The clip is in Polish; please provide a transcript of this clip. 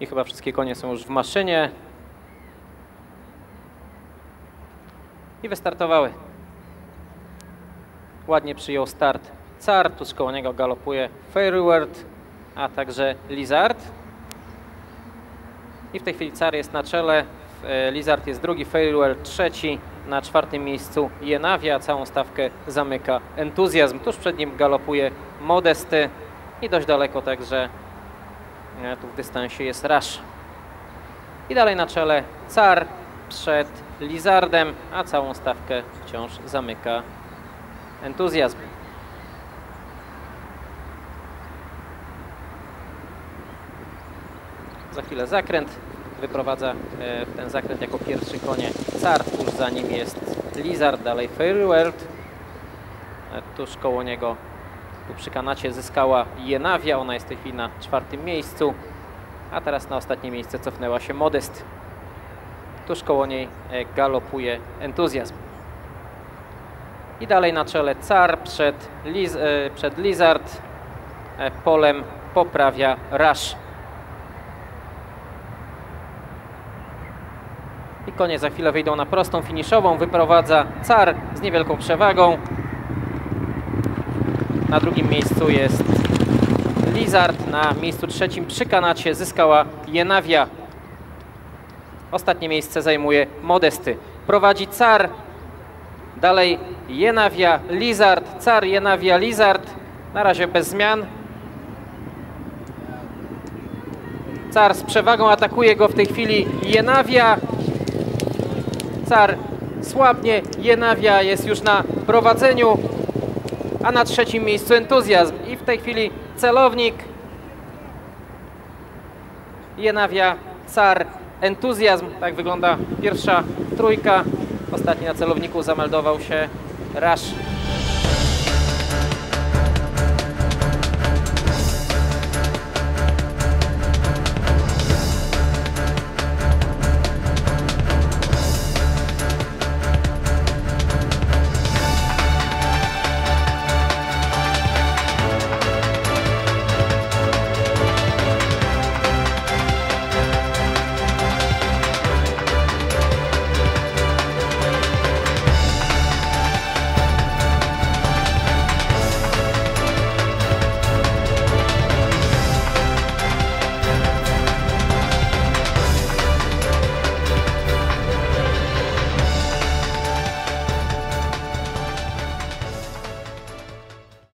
I chyba wszystkie konie są już w maszynie. I wystartowały. Ładnie przyjął start Car, tuż koło niego galopuje Fairward, a także Lizard. I w tej chwili Car jest na czele, e, Lizard jest drugi, Fairward trzeci, na czwartym miejscu Jenawia, całą stawkę zamyka Entuzjazm. Tuż przed nim galopuje Modesty i dość daleko także tu w dystansie jest Rush. I dalej na czele Car przed Lizardem, a całą stawkę wciąż zamyka Entuzjazm. Za chwilę zakręt. Wyprowadza e, w ten zakręt jako pierwszy konie Car. Tuż za nim jest Lizard, dalej Fairworld. E, Tuż koło niego tu przy kanacie zyskała Jenawia. Ona jest w tej chwili na czwartym miejscu. A teraz na ostatnie miejsce cofnęła się Modest. Tuż koło niej e, galopuje Entuzjazm. I dalej na czele Car przed, Liz, e, przed Lizard. E, Polem poprawia Rush. I konie za chwilę wyjdą na prostą finiszową. Wyprowadza Car z niewielką przewagą. Na drugim miejscu jest Lizard. Na miejscu trzecim przy kanacie zyskała Jenawia. Ostatnie miejsce zajmuje Modesty. Prowadzi Car. Dalej Jenawia, Lizard, Car, Jenawia, Lizard. Na razie bez zmian. Car z przewagą atakuje go w tej chwili Jenawia. Car słabnie, Jenawia jest już na prowadzeniu, a na trzecim miejscu Entuzjazm. I w tej chwili celownik Jenawia, Car, Entuzjazm. Tak wygląda pierwsza trójka. Ostatni na celowniku zameldował się Rush